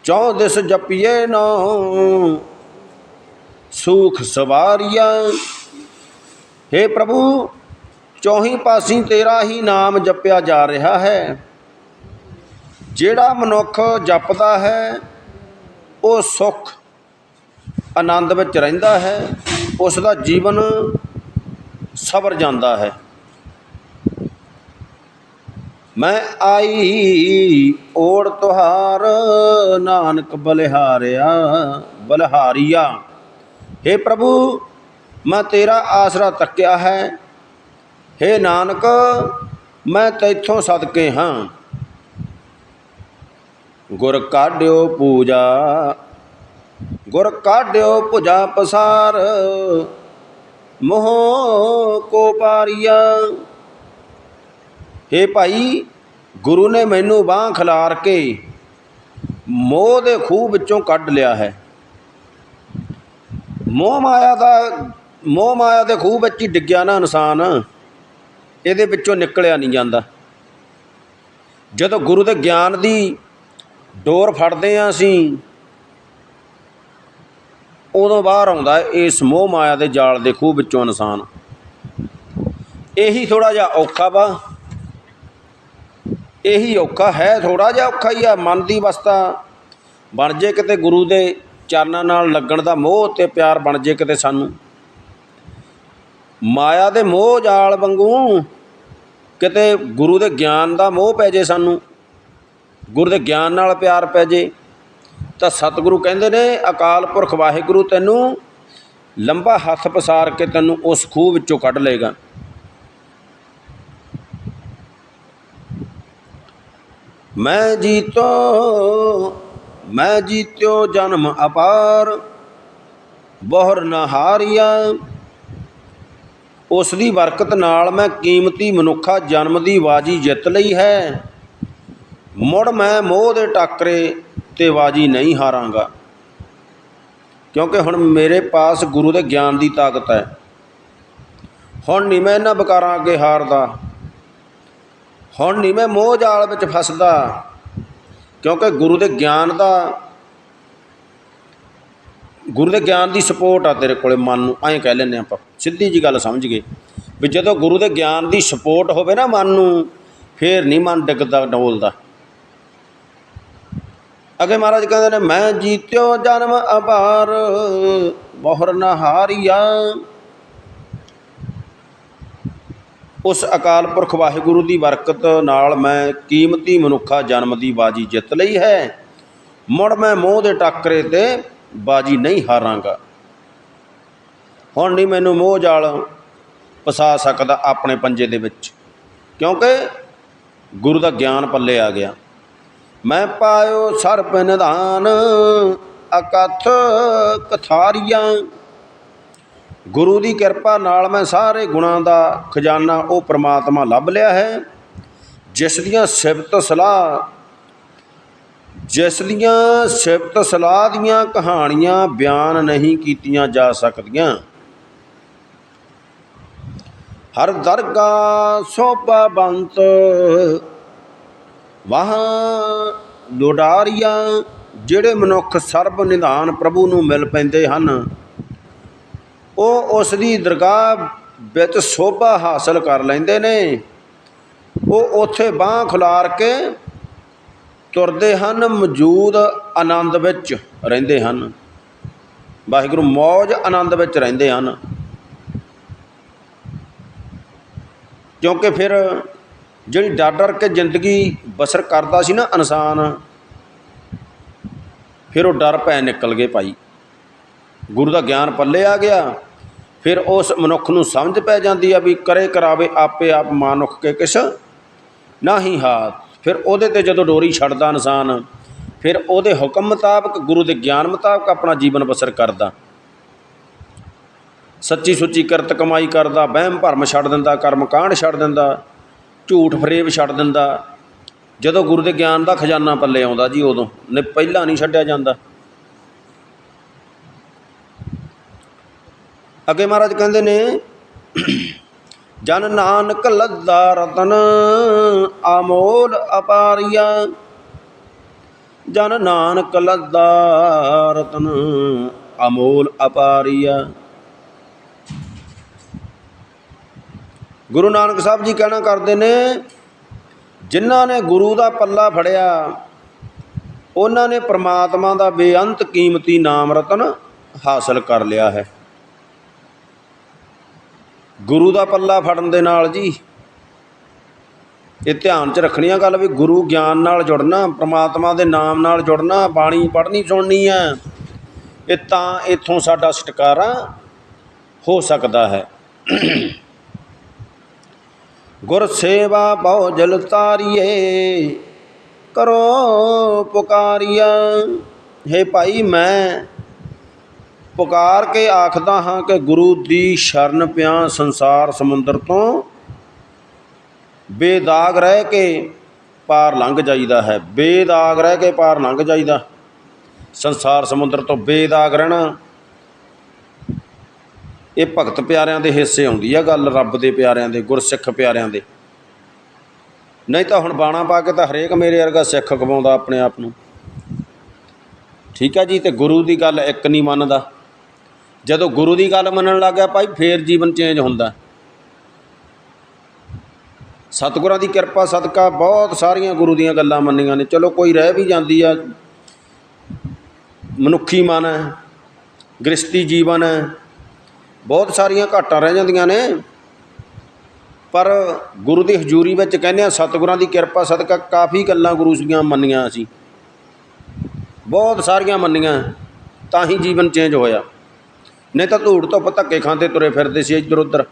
ਚੌ ਦਿਸ ਜਪੀਏ ਨੋ। ਸੁਖ ਸਵਾਰੀਆ। हे ਪ੍ਰਭੂ ਚੌਹੀ ਪਾਸੀ ਤੇਰਾ ਹੀ ਨਾਮ ਜਪਿਆ ਜਾ ਰਿਹਾ ਹੈ। ਜਿਹੜਾ ਮਨੁੱਖ ਜਪਦਾ ਹੈ, ਉਹ ਸੁੱਖ, ਆਨੰਦ ਵਿੱਚ ਰਹਿੰਦਾ ਹੈ ਉਸ ਦਾ ਜੀਵਨ ਸਬਰ ਜਾਂਦਾ ਹੈ। ਮੈਂ ਆਈ ਓੜ ਤੁਹਾਰ, ਨਾਨਕ ਬਲਿਹਾਰਿਆ, ਬਲਿਹਾਰੀਆ। हे ਪ੍ਰਭੂ, ਮੈਂ ਤੇਰਾ ਆਸਰਾ ਤੱਕਿਆ ਹੈ। हे ਨਾਨਕ, ਮੈਂ ਤੈਥੋਂ ਸਦਕੇ ਹਾਂ। ਗੁਰ ਕਾਢਿਓ ਪੂਜਾ, ਗੁਰ ਕਾਢਿਓ ਭੁਜਾ ਪਸਾਰ, ਮੋਹ ਕੋ ਪਾਰੀਆ। हे ਭਾਈ, ਗੁਰੂ ਨੇ ਮੈਨੂੰ ਬਾਹ ਖਿਲਾਰ ਕੇ ਮੋਹ ਦੇ ਖੂਹ ਵਿੱਚੋਂ ਕੱਢ ਲਿਆ ਹੈ। ਮੋਹ ਮਾਇਆ ਦਾ, ਮੋਹ ਮਾਇਆ ਦੇ ਖੂਹ ਵਿੱਚ ਹੀ ਡਿੱਗਿਆ ਨਾ ਇਨਸਾਨ, ਇਹਦੇ ਵਿੱਚੋਂ ਨਿਕਲਿਆ ਨਹੀਂ ਜਾਂਦਾ। ਜਦੋਂ ਗੁਰੂ ਦੇ ਗਿਆਨ ਦੀ ਡੋਰ ਫੜਦੇ ਆ ਅਸੀਂ। ਉਦੋਂ ਬਾਹਰ ਆਉਂਦਾ ਇਸ ਮੋਹ ਮਾਇਆ ਦੇ ਜਾਲ ਦੇ ਖੂਹ ਵਿੱਚੋਂ ਇਨਸਾਨ। ਇਹੀ ਥੋੜਾ ਜਿਹਾ ਔਖਾ ਵਾ। ਇਹੀ ਔਖਾ ਹੈ ਥੋੜਾ ਜਿਹਾ ਔਖਾ ਹੀ ਆ, ਮਨ ਦੀ ਅਵਸਥਾ। ਬਣ ਜੇ ਕਿਤੇ ਗੁਰੂ ਦੇ ਚਰਨਾਂ ਨਾਲ ਲੱਗਣ ਦਾ ਮੋਹ ਤੇ ਪਿਆਰ ਬਣ ਜੇ ਕਿਤੇ ਸਾਨੂੰ। ਮਾਇਆ ਦੇ ਮੋਹ ਜਾਲ ਵਾਂਗੂ ਕਿਤੇ ਗੁਰੂ ਦੇ ਗਿਆਨ ਦਾ ਮੋਹ ਪੈ ਜੇ ਸਾਨੂੰ। ਗੁਰ ਦੇ ਗਿਆਨ ਨਾਲ ਪਿਆਰ ਪੈ ਜੇ, ਤਾਂ ਸਤਿਗੁਰੂ ਕਹਿੰਦੇ ਨੇ, ਅਕਾਲ ਪੁਰਖ ਵਾਹਿਗੁਰੂ ਤੈਨੂੰ ਲੰਬਾ ਹੱਥ ਪਸਾਰ ਕੇ ਤੈਨੂੰ ਉਸ ਖੂਹ ਵਿੱਚੋਂ ਕੱਢ ਲਏਗਾ। ਮੈਂ ਜੀਤੋ, ਮੈਂ ਜੀਤਿਓ ਜਨਮ ਅਪਾਰ, ਬਹੁਰ ਨ ਉਸ ਦੀ ਬਰਕਤ ਨਾਲ ਮੈਂ ਕੀਮਤੀ ਮਨੁੱਖਾ ਜਨਮ ਦੀ ਬਾਜੀ ਜਿੱਤ ਲਈ ਹੈ। ਮੁੜ ਮੈਂ ਮੋਹ ਦੇ ਟਾਕਰੇ ਤੇ ਬਾਜੀ ਨਹੀਂ ਹਾਰਾਂਗਾ। ਕਿਉਂਕਿ ਹੁਣ ਮੇਰੇ ਪਾਸ ਗੁਰੂ ਦੇ ਗਿਆਨ ਦੀ ਤਾਕਤ ਹੈ। ਹੁਣ ਨਹੀਂ ਮੈਂ ਇਹਨਾਂ ਵਿਕਾਰਾਂ ਅੱਗੇ ਹਾਰਦਾ। ਹੁਣ ਨਹੀਂ ਮੈਂ ਮੋਹ ਜਾਲ ਵਿੱਚ ਫਸਦਾ। ਕਿਉਂਕਿ ਗੁਰੂ ਦੇ ਗਿਆਨ ਦਾ, ਗੁਰੂ ਦੇ ਗਿਆਨ ਦੀ ਸਪੋਰਟ ਆ ਤੇਰੇ ਕੋਲੇ ਮਨ ਨੂੰ। ਐਂ ਕਹਿ ਲੈਂਦੇ ਆਪਾਂ। ਸਿੱਧੀ ਜੀ ਗੱਲ ਸਮਝ ਗਏ ਵੀ ਜਦੋਂ ਗੁਰੂ ਦੇ ਗਿਆਨ ਦੀ ਸਪੋਰਟ ਹੋਵੇ ਨਾ ਮਨ ਨੂੰ, ਫੇਰ ਨਹੀਂ ਮਨ ਡਿੱਗਦਾ, ਡੋਲਦਾ। ਅਗੇ ਮਹਾਰਾਜ ਕਹਿੰਦੇ ਨੇ, ਮੈਂ ਜੀਤਿਓ ਜਨਮ ਅਭਾਰ ਮੋਹਰ ਨ ਉਸ ਅਕਾਲ ਪੁਰਖ ਵਾਹਿਗੁਰੂ ਦੀ ਬਰਕਤ ਨਾਲ ਮੈਂ ਕੀਮਤੀ ਮਨੁੱਖਾ ਜਨਮ ਦੀ ਬਾਜੀ ਜਿੱਤ ਲਈ ਹੈ। ਮੁੜ ਮੈਂ ਮੋਹ ਦੇ ਟੱਕਰੇ ਤੇ ਬਾਜੀ ਨਹੀਂ ਹਾਰਾਂਗਾ। ਹੁਣ ਨਹੀਂ ਮੈਨੂੰ ਮੋਹ ਜਾਲ ਪਸਾ ਸਕਦਾ ਆਪਣੇ ਪੰਜੇ ਦੇ ਵਿੱਚ। ਕਿਉਂਕਿ ਗੁਰੂ ਦਾ ਗਿਆਨ ਪੱਲੇ ਆ ਗਿਆ। ਮੈਂ ਪਾਇਓ ਸਰਪ ਨਿਧਾਨ ਅਕਥ ਕਥਾਰੀਆਂ। ਗੁਰੂ ਦੀ ਕਿਰਪਾ ਨਾਲ ਮੈਂ ਸਾਰੇ ਗੁਣਾਂ ਦਾ ਖਜ਼ਾਨਾ ਉਹ ਪ੍ਰਮਾਤਮਾ ਲੱਭ ਲਿਆ ਹੈ, ਜਿਸ ਦੀਆਂ ਸਿਫਤ ਸਲਾਹ, ਜਿਸ ਦੀਆਂ ਸਿਫਤ ਸਲਾਹ ਦੀਆਂ ਕਹਾਣੀਆਂ ਬਿਆਨ ਨਹੀਂ ਕੀਤੀਆਂ ਜਾ ਸਕਦੀਆਂ। ਹਰ ਦਰਗਾ ਸੋਭਾ ਬੰਤ ਵਾਹ ਲੋਡਾਰੀਆਂ ਜਿਹੜੇ ਮਨੁੱਖ ਸਰਬ ਨਿਧਾਨ ਪ੍ਰਭੂ ਨੂੰ ਮਿਲ ਪੈਂਦੇ ਹਨ, ਉਹ ਉਸ ਦੀ ਦਰਗਾਹ ਵਿੱਚ ਸੋਭਾ ਹਾਸਲ ਕਰ ਲੈਂਦੇ ਨੇ। ਉਹ ਉੱਥੇ ਬਾਹ ਖੁਲਾਰ ਕੇ ਤੁਰਦੇ ਹਨ, ਮੌਜੂਦ ਆਨੰਦ ਵਿੱਚ ਰਹਿੰਦੇ ਹਨ। ਵਾਹਿਗੁਰੂ ਮੌਜ ਆਨੰਦ ਵਿੱਚ ਰਹਿੰਦੇ ਹਨ। ਕਿਉਂਕਿ ਫਿਰ ਜਿਹੜੀ ਡਰ ਡਰ ਕੇ ਜ਼ਿੰਦਗੀ ਬਸਰ ਕਰਦਾ ਸੀ ਨਾ ਇਨਸਾਨ, ਫਿਰ ਉਹ ਡਰ ਭੈ ਨਿਕਲ ਗਏ ਭਾਈ। ਗੁਰੂ ਦਾ ਗਿਆਨ ਪੱਲੇ ਆ ਗਿਆ, ਫਿਰ ਉਸ ਮਨੁੱਖ ਨੂੰ ਸਮਝ ਪੈ ਜਾਂਦੀ ਆ ਵੀ ਕਰੇ ਕਰਾਵੇ ਆਪੇ ਆਪ ਮਾਨੁਖ ਕੇ ਕਿਸ ਨਾਹੀ ਹਾਥ ਫਿਰ ਉਹਦੇ ਤੇ ਜਦੋਂ ਡੋਰੀ ਛੱਡਦਾ ਇਨਸਾਨ, ਫਿਰ ਉਹਦੇ ਹੁਕਮ ਮੁਤਾਬਕ, ਗੁਰੂ ਦੇ ਗਿਆਨ ਮੁਤਾਬਕ ਆਪਣਾ ਜੀਵਨ ਬਸਰ ਕਰਦਾ। ਸੱਚੀ ਸੁੱਚੀ ਕਰਤ ਕਮਾਈ ਕਰਦਾ, ਵਹਿਮ ਭਰਮ ਛੱਡ ਦਿੰਦਾ, ਕਰਮ ਕਾਂਡ ਛੱਡ ਦਿੰਦਾ। ਝੂਠ ਫਰੇਬ ਛੱਡ ਦਿੰਦਾ। ਜਦੋਂ ਗੁਰੂ ਦੇ ਗਿਆਨ ਦਾ ਖਜ਼ਾਨਾ ਪੱਲੇ ਆਉਂਦਾ ਜੀ ਉਦੋਂ ਨੇ ਪਹਿਲਾਂ ਨਹੀਂ ਛੱਡਿਆ ਜਾਂਦਾ। ਅੱਗੇ ਮਹਾਰਾਜ ਕਹਿੰਦੇ ਨੇ, ਜਨ ਨਾਨਕ ਲੱਦਾ ਰਤਨ, ਅਮੋਲ ਅਪਾਰੀਆ। ਜਨ ਨਾਨਕ ਲੱਦਾ ਰਤਨ, ਅਮੋਲ ਅਪਾਰੀਆ। ਗੁਰੂ ਨਾਨਕ ਸਾਹਿਬ ਜੀ ਕਹਿਣਾ ਕਰਦੇ ਨੇ, ਜਿਨ੍ਹਾਂ ਨੇ ਗੁਰੂ ਦਾ ਪੱਲਾ ਫੜਿਆ, ਉਹਨਾਂ ਨੇ ਪ੍ਰਮਾਤਮਾ ਦਾ ਬੇਅੰਤ ਕੀਮਤੀ ਨਾਮ ਰਤਨ ਹਾਸਲ ਕਰ ਲਿਆ ਹੈ। ਗੁਰੂ ਦਾ ਪੱਲਾ ਫੜਨ ਦੇ ਨਾਲ ਜੀ, ਇਹ ਧਿਆਨ 'ਚ ਰੱਖਣੀ ਰੱਖਣੀਆਂ ਗੱਲ ਵੀ ਗੁਰੂ ਗਿਆਨ ਨਾਲ ਜੁੜਨਾ, ਪ੍ਰਮਾਤਮਾ ਦੇ ਨਾਮ ਨਾਲ ਜੁੜਨਾ, ਬਾਣੀ ਪੜ੍ਹਨੀ ਸੁਣਨੀ ਹੈ ਇਹ ਤਾਂ ਇਥੋਂ ਸਾਡਾ ਛੁਟਕਾਰਾ ਹੋ ਸਕਦਾ ਹੈ। ਗੁਰ ਸੇਵਾ ਬਹੁ ਜਲ ਤਾਰੀਏ, ਕਰੋ ਪੁਕਾਰੀਆ। ਹੈ ਭਾਈ, ਮੈਂ ਪੁਕਾਰ ਕੇ ਆਖਦਾ ਹਾਂ ਕਿ ਗੁਰੂ ਦੀ ਸ਼ਰਨ ਪਿਆ ਸੰਸਾਰ ਸਮੁੰਦਰ ਤੋਂ। ਬੇਦਾਗ ਰਹਿ ਕੇ ਪਾਰ ਲੰਘ ਜਾਈਦਾ ਹੈ। ਬੇਦਾਗ ਰਹਿ ਕੇ ਪਾਰ ਲੰਘ ਜਾਈਦਾ। ਸੰਸਾਰ ਸਮੁੰਦਰ ਤੋਂ ਬੇਦਾਗ ਰਹਿਣਾ ਇਹ ਭਗਤ ਪਿਆਰਿਆਂ ਦੇ ਹਿੱਸੇ ਆਉਂਦੀ ਆ ਗੱਲ ਰੱਬ ਦੇ ਪਿਆਰਿਆਂ ਦੇ, ਗੁਰਸਿੱਖ ਪਿਆਰਿਆਂ ਦੇ। ਨਹੀਂ ਤਾਂ ਹੁਣ ਬਾਣਾ ਪਾ ਕੇ ਤਾਂ ਹਰੇਕ ਮੇਰੇ ਵਰਗਾ ਸਿੱਖ ਕਮਾਉਂਦਾ ਆਪਣੇ ਆਪ ਨੂੰ। ਠੀਕ ਹੈ ਜੀ, ਤੇ ਗੁਰੂ ਦੀ ਗੱਲ ਇੱਕ ਨਹੀਂ ਮੰਨਦਾ। ਜਦੋਂ ਗੁਰੂ ਦੀ ਗੱਲ ਮੰਨਣ ਲੱਗ ਗਿਆ ਭਾਈ, ਫੇਰ ਜੀਵਨ ਚੇਂਜ ਹੁੰਦਾ। ਸਤਿਗੁਰਾਂ ਦੀ ਕਿਰਪਾ, ਸਦਕਾ, ਬਹੁਤ ਸਾਰੀਆਂ ਗੁਰੂ ਦੀਆਂ ਗੱਲਾਂ ਮੰਨੀਆਂ ਨੇ। ਚਲੋ ਕੋਈ ਰਹਿ ਵੀ ਜਾਂਦੀ ਆ। ਮਨੁੱਖੀ ਮਨ ਹੈ ਗ੍ਰਸਤੀ ਜੀਵਨ ਹੈ ਬਹੁਤ ਸਾਰੀਆਂ ਘਾਟਾਂ ਰਹਿ ਜਾਂਦੀਆਂ ਨੇ। ਪਰ ਗੁਰੂ ਦੀ ਹਜ਼ੂਰੀ ਵਿੱਚ ਕਹਿੰਦੇ ਆ, ਸਤਿਗੁਰਾਂ ਦੀ ਕਿਰਪਾ ਸਦਕਾ ਕਾਫੀ ਗੱਲਾਂ ਗੁਰੂ ਦੀਆਂ ਮੰਨੀਆਂ ਅਸੀਂ। ਬਹੁਤ ਸਾਰੀਆਂ ਮੰਨੀਆਂ, ਤਾਂ ਹੀ ਜੀਵਨ ਚੇਂਜ ਹੋਇਆ। ਨਹੀਂ ਤਾਂ ਧੂੜ ਧੁੱਪ ਧੱਕੇ ਖਾਂਦੇ ਤੁਰੇ ਫਿਰਦੇ ਸੀ ਇੱਧਰ ਉੱਧਰ।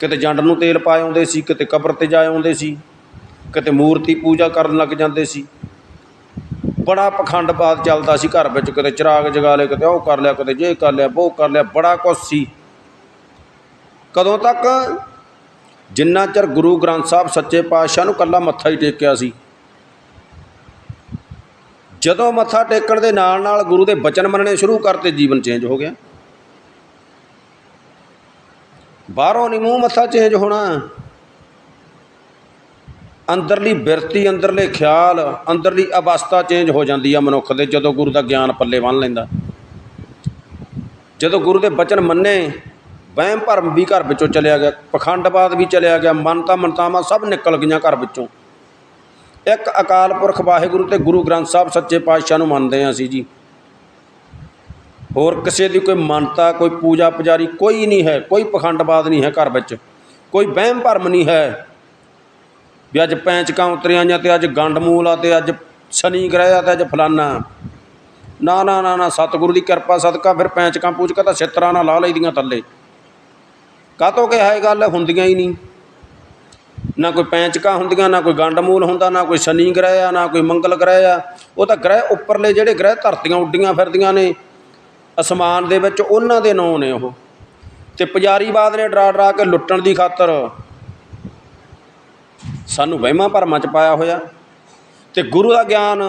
ਕਿਤੇ ਜੰਡ ਨੂੰ ਤੇਲ ਪਾਏ ਆਉਂਦੇ ਸੀ, ਕਿਤੇ ਕਬਰ ਤੇ ਜਾ ਆਉਂਦੇ ਸੀ, ਕਿਤੇ ਮੂਰਤੀ ਪੂਜਾ ਕਰਨ ਲੱਗ ਜਾਂਦੇ ਸੀ। ਬੜਾ ਪਖੰਡਬਾਦ ਚੱਲਦਾ ਸੀ ਘਰ ਵਿੱਚ, ਕਿਤੇ ਚਿਰਾਗ ਜਗਾ ਲਿਆ ਕਿਤੇ ਉਹ ਕਰ ਲਿਆ, ਕਿਤੇ ਜੇ ਕਰ ਲਿਆ ਉਹ ਕਰ ਲਿਆ, ਬੜਾ ਕੁਛ ਸੀ। ਕਦੋਂ ਤੱਕ? ਜਿੰਨਾ ਚਿਰ ਗੁਰੂ ਗ੍ਰੰਥ ਸਾਹਿਬ ਸੱਚੇ ਪਾਤਸ਼ਾਹ ਨੂੰ ਕੱਲਾ ਮੱਥਾ ਹੀ ਟੇਕਿਆ ਸੀ। ਜਦੋਂ ਮੱਥਾ ਟੇਕਣ ਦੇ ਨਾਲ ਨਾਲ ਗੁਰੂ ਦੇ ਬਚਨ ਮੰਨਣੇ ਸ਼ੁਰੂ ਕਰਤੇ, ਜੀਵਨ ਚੇਂਜ ਹੋ ਗਿਆ। ਬਾਹਰੋਂ ਨਹੀਂ ਮੂੰਹ ਮੱਥਾ ਚੇਂਜ ਹੋਣਾ। ਅੰਦਰਲੀ ਬਿਰਤੀ, ਅੰਦਰਲੇ ਖਿਆਲ, ਅੰਦਰਲੀ ਅਵਸਥਾ ਚੇਂਜ ਹੋ ਜਾਂਦੀ ਆ ਮਨੁੱਖ ਦੇ, ਜਦੋਂ ਗੁਰੂ ਦਾ ਗਿਆਨ ਪੱਲੇ ਬੰਨ ਲੈਂਦਾ। ਜਦੋਂ ਗੁਰੂ ਦੇ ਬਚਨ ਮੰਨੇ, ਵਹਿਮ ਭਰਮ ਵੀ ਘਰ ਵਿੱਚੋਂ ਚਲਿਆ ਗਿਆ, ਪਖੰਡਵਾਦ ਵੀ ਚਲਿਆ ਗਿਆ ਮਨਤਾ ਮਨਤਾਵਾਂ ਸਭ ਨਿਕਲ ਗਈਆਂ ਘਰ ਵਿੱਚੋਂ। ਇੱਕ ਅਕਾਲ ਪੁਰਖ ਵਾਹਿਗੁਰੂ ਤੇ ਗੁਰੂ ਗ੍ਰੰਥ ਸਾਹਿਬ ਸੱਚੇ ਪਾਤਸ਼ਾਹ ਨੂੰ ਮੰਨਦੇ ਹਾਂ ਅਸੀਂ ਜੀ। ਹੋਰ ਕਿਸੇ ਦੀ ਕੋਈ ਮਾਨਤਾ, ਕੋਈ ਪੂਜਾ ਪੁਜਾਰੀ ਕੋਈ ਨਹੀਂ ਹੈ, ਕੋਈ ਪਖੰਡਵਾਦ ਨਹੀਂ ਹੈ ਘਰ ਵਿੱਚ। ਕੋਈ ਵਹਿਮ ਭਰਮ ਨਹੀਂ ਹੈ। ਵੀ ਅੱਜ ਪੈਂਚਕਾਂ ਉਤਰੀਆਂ ਜਾਂ ਤੇ ਅੱਜ ਗੰਡ ਮੂਲ ਆ ਤੇ ਅੱਜ ਸ਼ਨੀ ਗ੍ਰਹਿ ਆ ਤੇ ਅੱਜ ਫਲਾਨਾ। ਨਾ ਨਾ ਨਾ ਨਾ, ਸਤਿਗੁਰੂ ਦੀ ਕਿਰਪਾ, ਸਦਕਾ, ਫਿਰ ਪੈਂਚਕਾਂ ਪੂਜਕਾਂ ਤਾਂ ਛਿੱਤਰਾਂ ਨਾਲ ਲਾ ਲਈਦੀਆਂ ਥੱਲੇ। ਕਾਹਤੋਂ ਕਿ ਇਹ ਗੱਲ? ਹੁੰਦੀਆਂ ਹੀ ਨਹੀਂ। ਨਾ ਕੋਈ ਪੈਂਚਕਾਂ ਹੁੰਦੀਆਂ, ਨਾ ਕੋਈ ਗੰਡ ਮੂਲ ਹੁੰਦਾ, ਨਾ ਕੋਈ ਸ਼ਨੀ ਗ੍ਰਹਿ ਆ, ਨਾ ਕੋਈ ਮੰਗਲ ਗ੍ਰਹਿ ਆ। ਉਹ ਤਾਂ ਗ੍ਰਹਿ ਉੱਪਰਲੇ ਜਿਹੜੇ ਗ੍ਰਹਿ ਧਰਤੀਆਂ ਉੱਡੀਆਂ ਫਿਰਦੀਆਂ ਨੇ, ਅਸਮਾਨ ਦੇ ਵਿੱਚ ਉਹਨਾਂ ਦੇ ਨਾਂ ਨੇ ਉਹ। ਤੇ ਪੁਜਾਰੀਵਾਦ ਨੇ ਡਰਾ ਡਰਾ ਕੇ ਲੁੱਟਣ ਦੀ ਖਾਤਰ ਸਾਨੂੰ ਵਹਿਮਾਂ ਭਰਮਾਂ ਚ ਪਾਇਆ ਹੋਇਆ। ਅਤੇ ਗੁਰੂ ਦਾ ਗਿਆਨ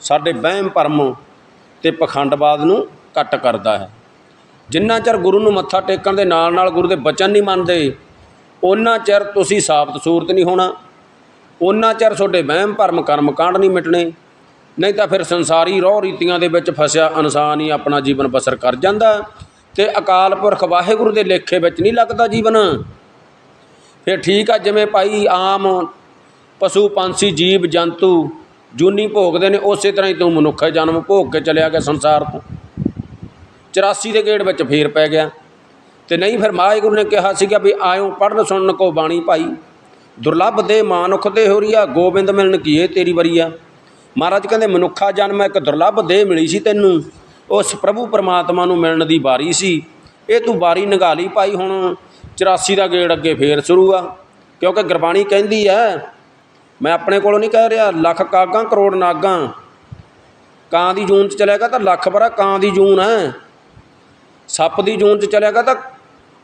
ਸਾਡੇ ਵਹਿਮ ਭਰਮ ਅਤੇ ਪਖੰਡਵਾਦ ਨੂੰ ਘੱਟ ਕਰਦਾ ਹੈ। ਜਿੰਨਾ ਚਿਰ ਗੁਰੂ ਨੂੰ ਮੱਥਾ ਟੇਕਣ ਦੇ ਨਾਲ ਨਾਲ ਗੁਰੂ ਦੇ ਬਚਨ ਨਹੀਂ ਮੰਨਦੇ ਉਹਨਾਂ ਚਿਰ ਤੁਸੀਂ ਸਾਬਤ ਸੂਰਤ ਨਹੀਂ ਹੋਣਾ। ਉਹਨਾਂ ਚਿਰ ਤੁਹਾਡੇ ਵਹਿਮ ਭਰਮ ਕਰਮ ਕਾਂਡ ਨਹੀਂ ਮਿਟਣੇ। ਨਹੀਂ ਤਾਂ ਫਿਰ ਸੰਸਾਰੀ ਰੋਹ ਰੀਤੀਆਂ ਦੇ ਵਿੱਚ ਫਸਿਆ ਇਨਸਾਨ ਹੀ ਆਪਣਾ ਜੀਵਨ ਬਸਰ ਕਰ ਜਾਂਦਾ ਤੇ ਅਕਾਲ ਪੁਰਖ ਵਾਹਿਗੁਰੂ ਦੇ ਲੇਖੇ ਵਿੱਚ ਨਹੀਂ ਲੱਗਦਾ ਜੀਵਨ। ਫਿਰ ਠੀਕ ਆ ਜਿਵੇਂ ਭਾਈ ਆਮ ਪਸ਼ੂ, ਪੰਛੀ, ਜੀਵ, ਜੰਤੂ ਜੂਨੀ ਭੋਗਦੇ ਨੇ, ਉਸੇ ਤਰ੍ਹਾਂ ਹੀ ਤੂੰ ਮਨੁੱਖ ਜਨਮ ਭੋਗ ਕੇ ਚਲਿਆ ਗਿਆ ਸੰਸਾਰ ਤੋਂ। 84 ਦੇ ਗੇੜ ਵਿੱਚ ਫੇਰ ਪੈ ਗਿਆ। ਤੇ ਨਹੀਂ, ਫਿਰ ਵਾਹਿਗੁਰੂ ਨੇ ਕਿਹਾ ਸੀਗਾ ਵੀ ਆਇਓ ਪੜਨ ਸੁਣਨ ਕੋ ਬਾਣੀ ਭਾਈ ਦੁਰਲੱਭ ਦੇ ਮਾਨੁਖ ਦੇ ਹੋਰੀਆ, ਗੋਬਿੰਦ ਮਿਲਣ ਕੀਏ ਤੇਰੀ ਵਰੀਆ। ਮਹਾਰਾਜ ਕਹਿੰਦੇ, ਮਨੁੱਖਾ ਜਨਮ ਇੱਕ ਦੁਰਲੱਭ ਦੇਹ ਮਿਲੀ ਸੀ ਤੈਨੂੰ। ਉਸ ਪ੍ਰਭੂ ਪਰਮਾਤਮਾ ਨੂੰ ਮਿਲਣ ਦੀ ਵਾਰੀ ਸੀ। ਇਹ ਤੂੰ ਵਾਰੀ ਨਿਗਾਹ ਲਈ ਭਾਈ ਹੁਣ 84 ਦਾ ਗੇੜ ਅੱਗੇ ਫੇਰ ਸ਼ੁਰੂ ਆ। ਕਿਉਂਕਿ ਗੁਰਬਾਣੀ ਕਹਿੰਦੀ ਹੈ ਮੈਂ ਆਪਣੇ ਕੋਲੋਂ ਨਹੀਂ ਕਹਿ ਰਿਹਾ, ਲੱਖ ਕਾਗਾਂ, ਕਰੋੜ ਨਾਗਾਂ। ਕਾਂ ਦੀ ਜੂਨ ਚ ਚਲੇਗਾ ਤਾਂ ਲੱਖ ਬਰਾ ਕਾਂ ਦੀ ਜੂਨ ਹੈ। ਸੱਪ ਦੀ ਜੂਨ ਚ ਚਲੇਗਾ ਤਾਂ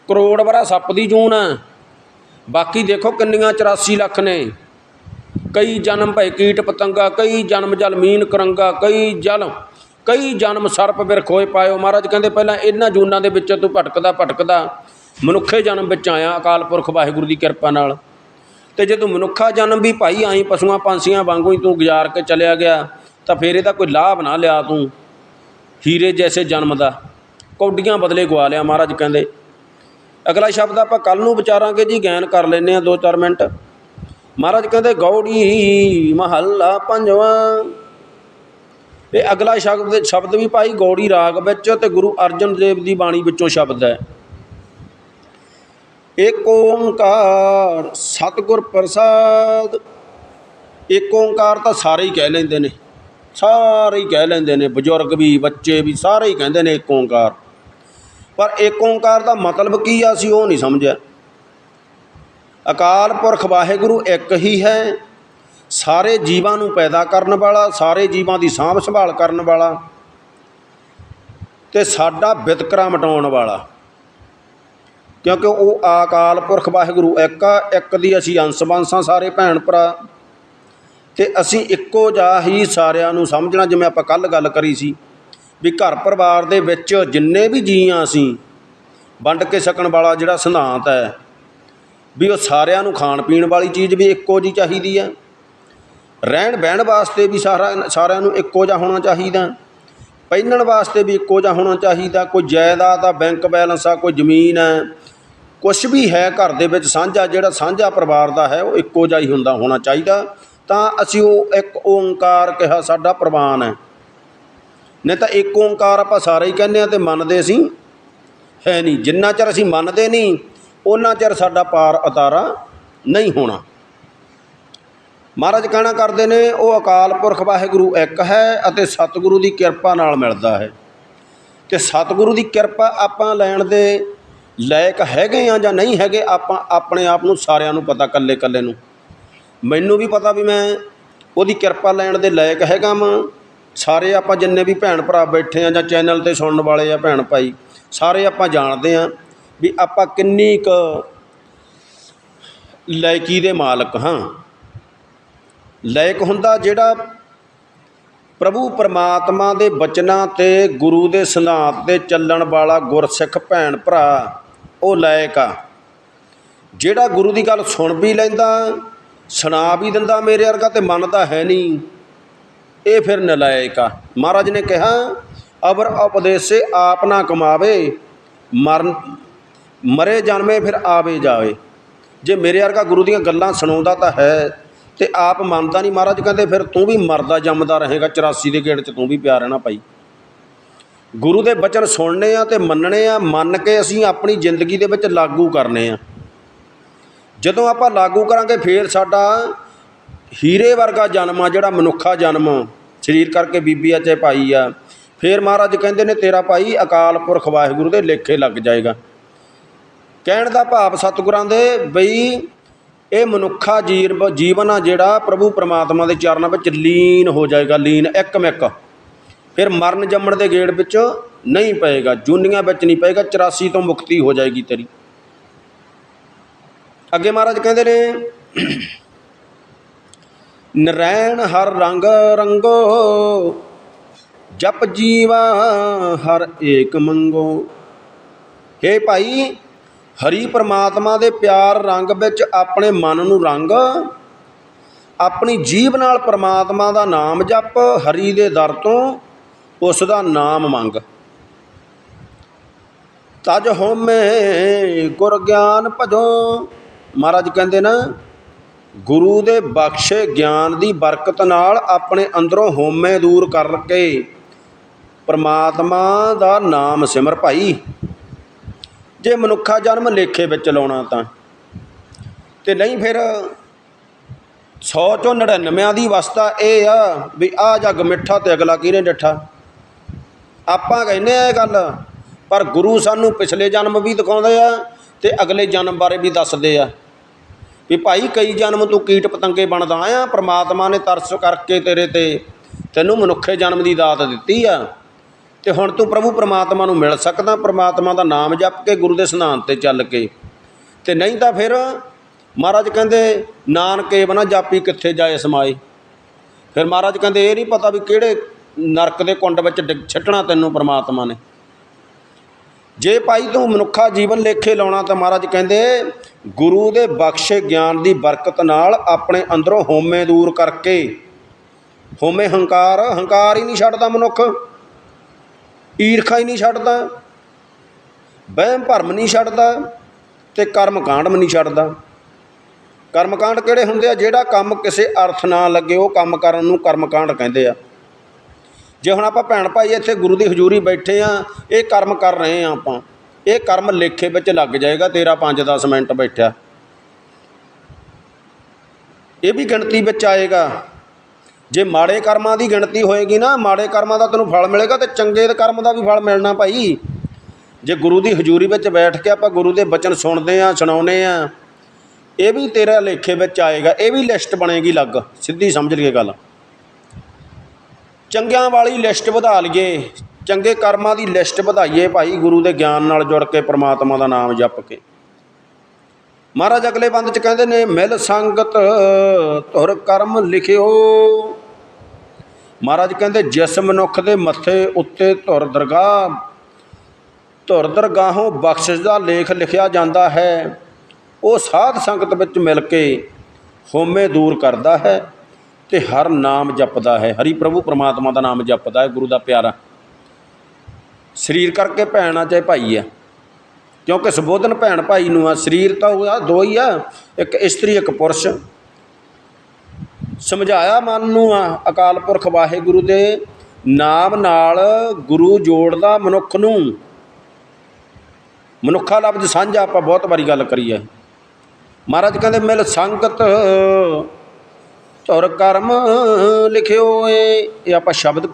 ਕਰੋੜ ਬਰਾ ਸੱਪ ਦੀ ਜੂਨ ਹੈ। ਬਾਕੀ ਦੇਖੋ ਕਿੰਨੀਆਂ 84 ਲੱਖ ਨੇ। ਕਈ ਜਨਮ ਭਏ ਕੀਟ ਪਤੰਗਾ, ਕਈ ਜਨਮ ਜਲ ਮੀਨ ਕਰੰਗਾ, ਕਈ ਜਲ, ਕਈ ਜਨਮ ਸਰਪ ਬਿਰਖ ਹੋਏ ਪਾਇਓ। ਮਹਾਰਾਜ ਕਹਿੰਦੇ ਪਹਿਲਾਂ ਇਹਨਾਂ ਜੂਨਾਂ ਦੇ ਵਿੱਚ ਤੂੰ ਭਟਕਦਾ ਭਟਕਦਾ। ਮਨੁੱਖੇ ਜਨਮ ਵਿੱਚ ਆਇਆ ਅਕਾਲ ਪੁਰਖ ਵਾਹਿਗੁਰੂ ਦੀ ਕਿਰਪਾ ਨਾਲ। ਤੇ ਜਦੋਂ ਮਨੁੱਖਾ ਜਨਮ ਵੀ ਭਾਈ ਆਈ ਪਸ਼ੂਆਂ ਪੰਛੀਆਂ ਵਾਂਗੂ ਹੀ ਤੂੰ ਗੁਜ਼ਾਰ ਕੇ ਚਲਿਆ ਗਿਆ, ਤਾਂ ਫਿਰ ਇਹਦਾ ਕੋਈ ਲਾਭ ਨਾ ਲਿਆ ਤੂੰ। ਹੀਰੇ ਜੈਸੇ ਜਨਮ ਦਾ। ਕੌਡੀਆਂ ਬਦਲੇ ਗਵਾ ਲਿਆ ਮਹਾਰਾਜ ਕਹਿੰਦੇ। ਅਗਲਾ ਸ਼ਬਦ ਆਪਾਂ ਕੱਲ ਨੂੰ ਵਿਚਾਰਾਂਗੇ ਜੀ ਗੈਨ ਕਰ ਲੈਨੇ ਆ 2-4 ਮਿੰਟ। ਮਹਾਰਾਜ ਕਹਿੰਦੇ, ਗੌੜੀ ਮਹੱਲਾ ਪੰਜਵਾਂ। ਇਹ ਅਗਲਾ ਸ਼ਬਦ ਸ਼ਬਦ ਵੀ ਭਾਈ ਗੌੜੀ ਰਾਗ ਵਿੱਚ ਤੇ ਗੁਰੂ ਅਰਜਨ ਦੇਵ ਦੀ ਬਾਣੀ ਵਿੱਚੋਂ ਸ਼ਬਦ ਹੈ। ਏਕ ਓੰਕਾਰ ਸਤਿਗੁਰ ਪ੍ਰਸਾਦ। ਏਕ ਓੰਕਾਰ ਤਾਂ ਸਾਰੇ ਹੀ ਕਹਿ ਲੈਂਦੇ ਨੇ, ਸਾਰੇ ਹੀ ਕਹਿ ਲੈਂਦੇ ਨੇ, ਬਜ਼ੁਰਗ ਵੀ, ਬੱਚੇ ਵੀ ਸਾਰੇ ਹੀ ਕਹਿੰਦੇ ਨੇ ਏਕ ਓੰਕਾਰ। ਪਰ ਏਕ ਓੰਕਾਰ ਦਾ ਮਤਲਬ ਕੀ ਆ ਅਸੀਂ ਉਹ ਨਹੀਂ ਸਮਝਿਆ। ਅਕਾਲ ਪੁਰਖ ਵਾਹਿਗੁਰੂ ਇੱਕ ਹੀ ਹੈ, ਸਾਰੇ ਜੀਵਾਂ ਨੂੰ ਪੈਦਾ ਕਰਨ ਵਾਲਾ, ਸਾਰੇ ਜੀਵਾਂ ਦੀ ਸਾਂਭ ਸੰਭਾਲ ਕਰਨ ਵਾਲਾ ਤੇ ਸਾਡਾ ਵਿਤਕਰਾ ਮਟਾਉਣ ਵਾਲਾ। ਕਿਉਂਕਿ ਉਹ ਆਕਾਲ ਪੁਰਖ ਵਾਹਿਗੁਰੂ ਇੱਕ ਆ, ਇੱਕ ਦੀ ਅਸੀਂ ਅੰਸ਼ ਬੰਸਾਂ ਸਾਰੇ ਭੈਣ ਭਰਾ। ਤੇ ਅਸੀਂ ਇੱਕੋ ਜਿਹਾ ਹੀ ਸਾਰਿਆਂ ਨੂੰ ਸਮਝਣਾ, ਜਿਵੇਂ ਆਪਾਂ ਕੱਲ ਗੱਲ ਕਰੀ ਸੀ ਵੀ ਘਰ ਪਰਿਵਾਰ ਦੇ ਵਿੱਚ ਜਿੰਨੇ ਵੀ ਜੀ ਆ ਅਸੀਂ ਵੰਡ ਕੇ ਸਕਣ ਵਾਲਾ ਜਿਹੜਾ ਸਿਧਾਂਤ ਹੈ ਵੀ ਉਹ ਸਾਰਿਆਂ ਨੂੰ ਖਾਣ ਪੀਣ ਵਾਲੀ ਚੀਜ਼ ਵੀ ਇੱਕੋ ਜੀ ਚਾਹੀਦੀ ਹੈ। ਰਹਿਣ ਬਹਿਣ ਵਾਸਤੇ ਵੀ ਸਾਰਾ, ਸਾਰਿਆਂ ਨੂੰ ਇੱਕੋ ਜਿਹਾ ਹੋਣਾ ਚਾਹੀਦਾ। ਪਹਿਨਣ ਵਾਸਤੇ ਵੀ ਇੱਕੋ ਜਿਹਾ ਹੋਣਾ ਚਾਹੀਦਾ। ਕੋਈ ਜਾਇਦਾਦ ਆ, ਬੈਂਕ ਬੈਲੈਂਸ ਆ, ਕੋਈ ਜ਼ਮੀਨ ਹੈ ਕੁਝ ਵੀ ਹੈ ਘਰ ਦੇ ਵਿੱਚ ਸਾਂਝਾ, ਜਿਹੜਾ ਸਾਂਝਾ ਪਰਿਵਾਰ ਦਾ ਹੈ, ਉਹ ਇੱਕੋ ਜਿਹਾ ਹੀ ਹੁੰਦਾ ਹੋਣਾ ਚਾਹੀਦਾ। ਤਾਂ ਅਸੀਂ ਉਹ ਇੱਕ ਓੰਕਾਰ ਕਿਹਾ ਸਾਡਾ ਪ੍ਰਵਾਨ ਹੈ। ਨਹੀਂ ਤਾਂ ਇੱਕ ਓੰਕਾਰ ਆਪਾਂ ਸਾਰੇ ਹੀ ਕਹਿੰਦੇ ਆ ਤੇ ਮੰਨਦੇ ਅਸੀਂ। ਹੈ ਨਹੀਂ, ਜਿੰਨਾ ਚਿਰ ਅਸੀਂ ਮੰਨਦੇ ਨਹੀਂ, ਉਹਨਾਂ ਚਿਰ ਸਾਡਾ ਪਾਰ ਉਤਾਰਾ ਨਹੀਂ ਹੋਣਾ। ਮਹਾਰਾਜ ਕਹਿਣਾ ਕਰਦੇ ਨੇ, ਉਹ ਅਕਾਲ ਪੁਰਖ ਵਾਹਿਗੁਰੂ ਇੱਕ ਹੈ ਅਤੇ ਸਤਿਗੁਰੂ ਦੀ ਕਿਰਪਾ ਨਾਲ ਮਿਲਦਾ ਹੈ। ਤੇ ਸਤਿਗੁਰੂ ਦੀ ਕਿਰਪਾ ਆਪਾਂ ਲੈਣ ਦੇ ਲਾਇਕ ਹੈਗੇ ਆ ਜਾਂ ਨਹੀਂ ਹੈਗੇ, ਆਪਾਂ ਆਪਣੇ ਆਪ ਨੂੰ ਸਾਰਿਆਂ ਨੂੰ ਪਤਾ ਇਕੱਲੇ ਇਕੱਲੇ ਨੂੰ। ਮੈਨੂੰ ਵੀ ਪਤਾ ਵੀ ਮੈਂ ਉਹਦੀ ਕਿਰਪਾ ਲੈਣ ਦੇ ਲਾਇਕ ਹੈਗਾ ਵਾਂ। ਸਾਰੇ ਆਪਾਂ ਜਿੰਨੇ ਵੀ ਭੈਣ ਭਰਾ ਬੈਠੇ ਆ ਜਾਂ ਚੈਨਲ ਤੇ ਸੁਣਨ ਵਾਲੇ ਆ ਭੈਣ ਭਾਈ, ਸਾਰੇ ਆਪਾਂ ਜਾਣਦੇ ਆ ਵੀ ਆਪਾਂ ਕਿੰਨੀ ਕੁ ਲਾਇਕੀ ਦੇ ਮਾਲਕ ਹਾਂ। ਲਾਇਕ ਹੁੰਦਾ ਜਿਹੜਾ ਪ੍ਰਭੂ ਪਰਮਾਤਮਾ ਦੇ ਬਚਨਾਂ ਤੇ, ਗੁਰੂ ਦੇ ਸਿਧਾਂਤ ਤੇ ਚੱਲਣ ਵਾਲਾ ਗੁਰਸਿੱਖ ਭੈਣ ਭਰਾ ਉਹ ਲਾਇਕ ਆ। ਜਿਹੜਾ ਗੁਰੂ ਦੀ ਗੱਲ ਸੁਣ ਵੀ ਲੈਂਦਾ, ਸੁਣਾ ਵੀ ਦਿੰਦਾ ਮੇਰੇ ਵਰਗਾ ਤੇ ਮੰਨਦਾ ਹੈ ਨਹੀਂ, ਇਹ ਫਿਰ ਨਲਾਇਕ ਆ। ਮਹਾਰਾਜ ਨੇ ਕਿਹਾ, ਅਵਰ ਉਪਦੇਸੇ ਆਪ ਨਾ ਕਮਾਵੇ, ਮਰਨ, ਮਰੇ ਜਨਮੇ ਫਿਰ ਆਵੇ ਜਾਵੇ। ਜੇ ਮੇਰੇ ਵਰਗਾ ਗੁਰੂ ਦੀਆਂ ਗੱਲਾਂ ਸੁਣਾਉਂਦਾ ਤਾਂ ਹੈ ਤੇ ਆਪ ਮੰਨਦਾ ਨਹੀਂ ਮਹਾਰਾਜ, ਕਹਿੰਦੇ ਫਿਰ ਤੂੰ ਵੀ ਮਰਦਾ ਜੰਮਦਾ ਰਹੇਗਾ 84 ਦੇ ਗੇੜ 'ਚ ਤੂੰ ਵੀ ਪਿਆ ਰਹਿਣਾ ਭਾਈ। ਗੁਰੂ ਦੇ ਬਚਨ ਸੁਣਨੇ ਆ ਤੇ ਮੰਨਣੇ ਆ, ਮੰਨ ਕੇ ਅਸੀਂ ਆਪਣੀ ਜ਼ਿੰਦਗੀ ਦੇ ਵਿੱਚ ਲਾਗੂ ਕਰਨੇ ਆ। ਜਦੋਂ ਆਪਾਂ ਲਾਗੂ ਕਰਾਂਗੇ, ਫੇਰ ਸਾਡਾ ਹੀਰੇ ਵਰਗਾ ਜਨਮ ਆ, ਜਿਹੜਾ ਮਨੁੱਖਾ ਜਨਮ ਸਰੀਰ ਕਰਕੇ ਬੀਬੀ ਆ, ਚਾਹੇ ਭਾਈ ਆ। ਫੇਰ ਮਹਾਰਾਜ ਕਹਿੰਦੇ ਨੇ, ਤੇਰਾ ਭਾਈ ਅਕਾਲ ਪੁਰਖ ਵਾਹਿਗੁਰੂ ਦੇ ਲੇਖੇ ਲੱਗ ਜਾਏਗਾ। ਕਹਿਣ ਦਾ ਭਾਵ ਸਤਿਗੁਰਾਂ ਦੇ ਬਈ, ਇਹ ਮਨੁੱਖਾ ਜੀਵ ਜੀਵਨ ਆ ਜਿਹੜਾ ਪ੍ਰਭੂ ਪਰਮਾਤਮਾ ਦੇ ਚਰਨਾਂ ਵਿੱਚ ਲੀਨ ਹੋ ਜਾਏਗਾ, ਲੀਨ, ਇੱਕ ਮਿੱਕ। ਫਿਰ ਮਰਨ ਜੰਮਣ ਦੇ ਗੇੜ ਵਿੱਚ ਨਹੀਂ ਪਏਗਾ, ਜੁਨੀਆਂ ਵਿੱਚ ਨਹੀਂ ਪਏਗਾ 84 ਤੋਂ ਮੁਕਤੀ ਹੋ ਜਾਏਗੀ ਤੇਰੀ। ਅੱਗੇ ਮਹਾਰਾਜ ਕਹਿੰਦੇ ਨੇ, ਨਰੈਣ ਹਰ ਰੰਗ ਰੰਗੋ, ਜਪ ਜੀਵਾ ਹਰ ਏਕ ਮੰਗੋ। हे ਭਾਈ, ਹਰੀ ਪਰਮਾਤਮਾ ਦੇ ਪਿਆਰ ਰੰਗ ਵਿੱਚ ਆਪਣੇ ਮਨ ਨੂੰ ਰੰਗ, ਆਪਣੀ ਜੀਬ ਨਾਲ ਪਰਮਾਤਮਾ ਦਾ ਨਾਮ ਜਪ, ਹਰੀ ਦੇ ਦਰ ਤੋਂ ਉਸ ਦਾ ਨਾਮ ਮੰਗ। ਤਜ ਹੋਮੇ ਗੁਰ ਗਿਆਨ ਭਜੋ। ਮਹਾਰਾਜ ਕਹਿੰਦੇ ਨਾ, ਗੁਰੂ ਦੇ ਬਖਸ਼ੇ ਗਿਆਨ ਦੀ ਬਰਕਤ ਨਾਲ ਆਪਣੇ ਅੰਦਰੋਂ ਹੋਮੇ ਦੂਰ ਕਰਕੇ ਪਰਮਾਤਮਾ ਦਾ ਨਾਮ ਸਿਮਰ ਭਾਈ ਜੇ ਮਨੁੱਖਾ ਜਨਮ ਲੇਖੇ ਵਿੱਚ ਲਾਉਣਾ ਤਾਂ। ਤੇ ਨਹੀਂ ਫਿਰ 100 ਚੋਂ 99 ਦੀ ਅਵਸਥਾ ਇਹ ਆ ਵੀ ਆ ਜੱਗ ਮਿੱਠਾ ਤੇ ਅਗਲਾ ਕਿਹਨੇ ਡਿੱਠਾ? ਆਪਾਂ ਕਹਿੰਦੇ ਆ ਇਹ ਗੱਲ, ਪਰ ਗੁਰੂ ਸਾਨੂੰ ਪਿਛਲੇ ਜਨਮ ਵੀ ਦਿਖਾਉਂਦੇ ਆ ਤੇ ਅਗਲੇ ਜਨਮ ਬਾਰੇ ਵੀ ਦੱਸਦੇ ਆ। ਵੀ ਭਾਈ ਕਈ ਜਨਮ ਤੂੰ ਕੀਟ ਪਤੰਗੇ ਬਣਦਾ ਆ, ਪ੍ਰਮਾਤਮਾ ਨੇ ਤਰਸ ਕਰਕੇ ਤੇਰੇ ਤੇ ਤੈਨੂੰ ਮਨੁੱਖੇ ਜਨਮ ਦੀ ਦਾਤ ਦਿੱਤੀ ਆ। ਤੇ ਹੁਣ ਤੂੰ ਪ੍ਰਭੂ ਪਰਮਾਤਮਾ ਨੂੰ ਮਿਲ ਸਕਦਾ, ਪਰਮਾਤਮਾ ਦਾ ਨਾਮ ਜਪ ਕੇ ਗੁਰੂ ਦੇ ਸਿਧਾਂਤ ਤੇ ਚੱਲ ਕੇ। ਤੇ ਨਹੀਂ ਤਾਂ ਫਿਰ ਮਹਾਰਾਜ ਕਹਿੰਦੇ, ਨਾਨਕੇ ਬਨਾ ਜਾਪੀ ਕਿੱਥੇ ਜਾਏ ਸਮਾਏ? ਫਿਰ ਮਹਾਰਾਜ ਕਹਿੰਦੇ, ਇਹ ਨਹੀਂ ਪਤਾ ਵੀ ਕਿਹੜੇ ਨਰਕ ਦੇ ਕੁੰਡ ਵਿੱਚ ਡਿੱਗ ਛੱਟਣਾ ਤੈਨੂੰ ਪਰਮਾਤਮਾ ਨੇ। ਜੇ ਭਾਈ ਤੂੰ ਮਨੁੱਖਾ ਜੀਵਨ ਲੇਖੇ ਲਾਉਣਾ ਤਾਂ ਮਹਾਰਾਜ ਕਹਿੰਦੇ, ਗੁਰੂ ਦੇ ਬਖਸ਼ੇ ਗਿਆਨ ਦੀ ਬਰਕਤ ਨਾਲ ਆਪਣੇ ਅੰਦਰੋਂ ਹੋਮੇ ਦੂਰ ਕਰਕੇ। ਹੋਮੇ ਹੰਕਾਰ ਹੰਕਾਰ ਹੀ ਨਹੀਂ ਛੱਡਦਾ ਮਨੁੱਖ। ਈਰਖਾ ਹੀ ਨਹੀਂ ਛੱਡਦਾ। ਵਹਿਮ ਭਰਮ ਨਹੀਂ ਛੱਡਦਾ ਤੇ ਕਰਮ ਕਾਂਡ ਵੀ ਨਹੀਂ ਛੱਡਦਾ। ਕਰਮ ਕਾਂਡ ਕਿਹੜੇ ਹੁੰਦੇ ਆ? ਜਿਹੜਾ ਕੰਮ ਕਿਸੇ ਅਰਥ ਨਾ ਲੱਗੇ, ਉਹ ਕੰਮ ਕਰਨ ਨੂੰ ਕਰਮ ਕਾਂਡ ਕਹਿੰਦੇ ਆ। ਜੇ ਹੁਣ ਆਪਾਂ ਭੈਣ ਭਾਈ ਇੱਥੇ ਗੁਰੂ ਦੀ ਹਜ਼ੂਰੀ ਬੈਠੇ ਆ, ਇਹ ਕਰਮ ਕਰ ਰਹੇ ਆ ਆਪਾਂ। ਇਹ ਕਰਮ ਲੇਖੇ ਵਿੱਚ ਲੱਗ ਜਾਏਗਾ, ਤੇਰਾ 5-10 ਮਿੰਟ ਬੈਠਿਆ। ਇਹ ਵੀ ਗਿਣਤੀ ਵਿੱਚ ਆਏਗਾ। ਜੇ ਮਾੜੇ ਕਰਮਾਂ ਦੀ ਗਿਣਤੀ ਹੋਏਗੀ ਨਾ, ਮਾੜੇ ਕਰਮਾਂ ਦਾ ਤੈਨੂੰ ਫਲ ਮਿਲੇਗਾ ਤੇ ਚੰਗੇ ਕਰਮ ਦਾ ਵੀ ਫਲ ਮਿਲਣਾ ਭਾਈ। ਜੇ ਗੁਰੂ ਦੀ ਹਜ਼ੂਰੀ ਵਿੱਚ ਬੈਠ ਕੇ ਆਪਾਂ ਗੁਰੂ ਦੇ ਬਚਨ ਸੁਣਦੇ ਆ ਸੁਣਾਉਨੇ ਆ, ਇਹ ਵੀ ਤੇਰਾ ਲੇਖੇ ਵਿੱਚ ਆਏਗਾ, ਇਹ ਵੀ ਲਿਸਟ ਬਣੇਗੀ ਲੱਗ। ਸਿੱਧੀ ਸਮਝ ਲਈਏ ਗੱਲ। ਚੰਗਿਆਂ ਵਾਲੀ ਲਿਸਟ ਵਧਾ ਲਈਏ। ਚੰਗੇ ਕਰਮਾਂ ਦੀ ਲਿਸਟ ਵਧਾਈਏ ਭਾਈ, ਗੁਰੂ ਦੇ ਗਿਆਨ ਨਾਲ ਜੁੜ ਕੇ ਪ੍ਰਮਾਤਮਾ ਦਾ ਨਾਮ ਜਪ ਕੇ। ਮਹਾਰਾਜ ਅਗਲੇ ਬੰਦ ਚ ਕਹਿੰਦੇ ਨੇ, ਮਿਲ ਸੰਗਤ, ਧੁਰ ਕਰਮ ਲਿਖਿਓ। ਮਹਾਰਾਜ ਕਹਿੰਦੇ, ਜਿਸ ਮਨੁੱਖ ਦੇ ਮੱਥੇ ਉੱਤੇ ਧੁਰ ਦਰਗਾਹ, ਧੁਰ ਦਰਗਾਹੋਂ ਬਖਸ਼ਿਸ਼ ਦਾ ਲੇਖ ਲਿਖਿਆ ਜਾਂਦਾ ਹੈ, ਉਹ ਸਾਧ ਸੰਗਤ ਵਿੱਚ ਮਿਲ ਕੇ ਹੋਮੇ ਦੂਰ ਕਰਦਾ ਹੈ। ਤੇ ਹਰ ਨਾਮ ਜਪਦਾ ਹੈ। ਹਰੀ ਪ੍ਰਭੂ ਪਰਮਾਤਮਾ ਦਾ ਨਾਮ ਜਪਦਾ ਹੈ, ਗੁਰੂ ਦਾ ਪਿਆਰਾ। ਸਰੀਰ ਕਰਕੇ ਭੈਣ ਆ, ਚਾਹੇ ਭਾਈ ਆ। ਕਿਉਂਕਿ ਸੰਬੋਧਨ ਭੈਣ ਭਾਈ ਨੂੰ ਆ, ਸਰੀਰ ਤਾਂ ਉਹ ਆ, ਦੋ ਹੀ ਆ, ਇੱਕ ਇਸਤਰੀ, ਇੱਕ ਪੁਰਸ਼। ਸਮਝਾਇਆ ਮਨ ਨੂੰ ਆ, ਅਕਾਲ ਪੁਰਖ ਵਾਹਿਗੁਰੂ ਦੇ ਨਾਮ ਨਾਲ ਗੁਰੂ ਜੋੜਦਾ ਮਨੁੱਖ ਨੂੰ। ਮਨੁੱਖਾ ਲਫ਼ਜ਼ ਸਾਂਝਾ ਆਪਾਂ ਬਹੁਤ ਵਾਰੀ ਗੱਲ ਕਰੀ ਹੈ ਮਹਾਰਾਜ ਕਹਿੰਦੇ, ਮਿਲ ਸੰਗਤ ਧੁਰ ਕਰਮ ਲਿਖਿਓ ਏ ਇਹ ਆਪਾਂ ਸ਼ਬਦ